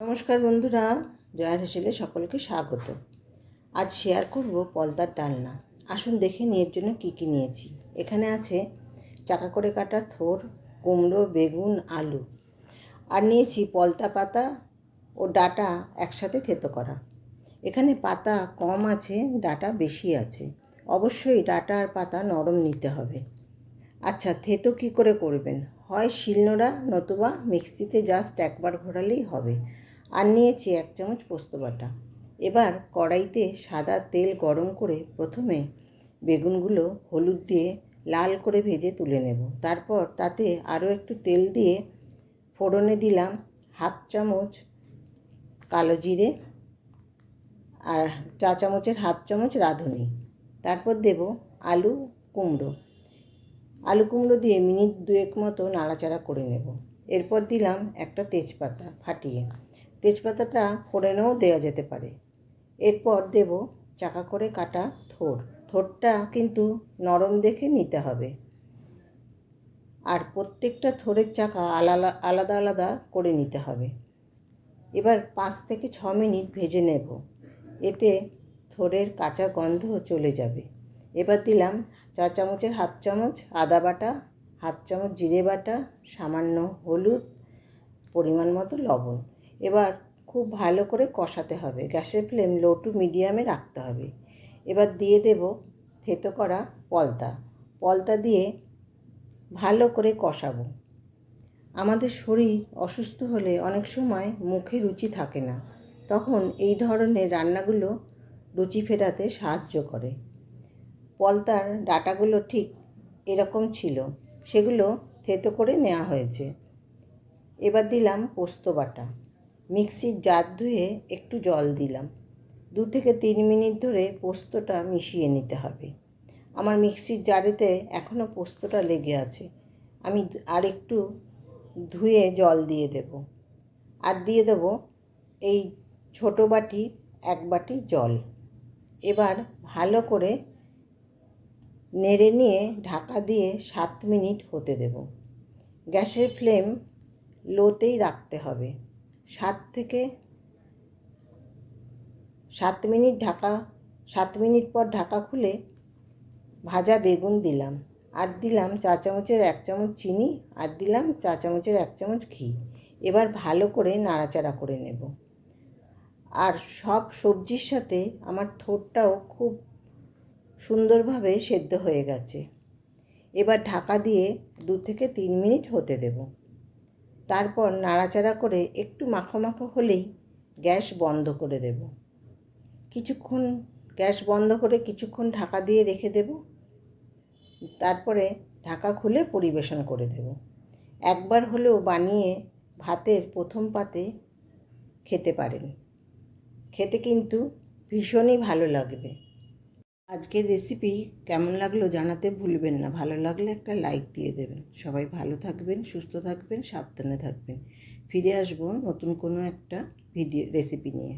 নমস্কার বন্ধুরা, জয়ার হেসেলে সকলকে স্বাগত। আজ শেয়ার করব পলতার ডালনা আসুন দেখে নিয়ে জন্য কী কী নিয়েছি। এখানে আছে চাকা করে কাটা থোর, কুমড়ো, বেগুন, আলু। আর নিয়েছি পলতা পাতা ও ডাটা একসাথে থেতো করা। এখানে পাতা কম আছে, ডাটা বেশি আছে। অবশ্যই ডাটা আর পাতা নরম নিতে হবে। আচ্ছা থেতো কী করে করবেন? হয় শিলনোড়া নতুবা মিক্সিতে জাস্ট একবার ঘোরালেই হবে। আর নিয়েছি এক চামচ পোস্ত বাটা। এবার কড়াইতে সাদা তেল গরম করে প্রথমে বেগুনগুলো হলুদ দিয়ে লাল করে ভেজে তুলে নেব। তারপর তাতে আরও একটু তেল দিয়ে ফোড়নে দিলাম হাফ চামচ কালো জিরে আর চা চামচের হাফ চামচ রাঁধুনি। তারপর দেব আলু কুমড়ো। আলু কুমড়ো দিয়ে মিনিট দুয়েক মতো নাড়াচাড়া করে নেব। এরপর দিলাম একটা তেজপাতা ফাটিয়ে। তেজপাতাটা ফোড়নেও দেওয়া যেতে পারে। এরপর দেব চাকা করে কাটা থোর। থোরটা কিন্তু নরম দেখে নিতে হবে। আর প্রত্যেকটা থোরের চাকা আলাদা আলাদা আলাদা করে নিতে হবে। এবার পাঁচ থেকে ছ মিনিট ভেজে নেব। এতে থোরের কাঁচা গন্ধ চলে যাবে। এবার দিলাম চা চামচের হাফ চামচ আদা বাটা, হাফ চামচ জিরে বাটা, সামান্য হলুদ পরিমাণ মতো লবণ। এবার খুব ভালো করে কষাতে হবে। গ্যাসের ফ্লেম লো টু মিডিয়ামে রাখতে হবে। এবার দিয়ে দেব থেতো করা পলতা। পলতা দিয়ে ভালো করে কষাবো। আমাদের শরীর অসুস্থ হলে অনেক সময় মুখে রুচি থাকে না। তখন এই ধরনের রান্নাগুলো রুচি ফেরাতে সাহায্য করে। পলতার ডাটাগুলো ঠিক এরকম ছিল, সেগুলো থেতো করে নেওয়া হয়েছে। এবার দিলাম পোস্ত বাটা। মিক্সির জার ধুয়ে একটু জল দিলাম। দু থেকে তিন মিনিট ধরে পোস্তটা মিশিয়ে নিতে হবে। আমার মিক্সির জারেতে এখনও পোস্তটা লেগে আছে। আমি আর একটু ধুয়ে জল দিয়ে দেব। আর দিয়ে দেব এই ছোটো বাটি, এক বাটি জল। এবার ভালো করে নেড়ে নিয়ে ঢাকা দিয়ে সাত মিনিট হতে দেব। গ্যাসের ফ্লেম লোতেই রাখতে হবে। সাত থেকে সাত মিনিট ঢাকা, সাত মিনিট পর ঢাকা খুলে ভাজা বেগুন দিলাম। আর দিলাম চা চামচের এক চামচ চিনি, আর দিলাম চা চামচের এক চামচ ঘি। এবার ভালো করে নাড়াচাড়া করে নেব। আর সব সবজির সাথে আমার থোরটাও খুব সুন্দরভাবে সেদ্ধ হয়ে গেছে। এবার ঢাকা দিয়ে দু থেকে তিন মিনিট হতে দেব। তারপর নাড়াচাড়া করে একটু মাখো মাখো হলেই গ্যাস বন্ধ করে দেব। কিছুক্ষণ গ্যাস বন্ধ করে কিছুক্ষণ ঢাকা দিয়ে রেখে দেব। তারপরে ঢাকা খুলে পরিবেশন করে দেব। একবার হলেও বানিয়ে ভাতের প্রথম পাতে খেতে পারেন। খেতে কিন্তু ভীষণই ভালো লাগবে। আজকের রেসিপি কেমন লাগল জানাতে ভুলবেন না। ভালো লাগলে একটা লাইক দিয়ে দেবেন। সবাই ভালো থাকবেন, সুস্থ থাকবেন, সাবধানে থাকবেন। ফিরে আসব নতুন কোনো একটা ভিডিও রেসিপি নিয়ে।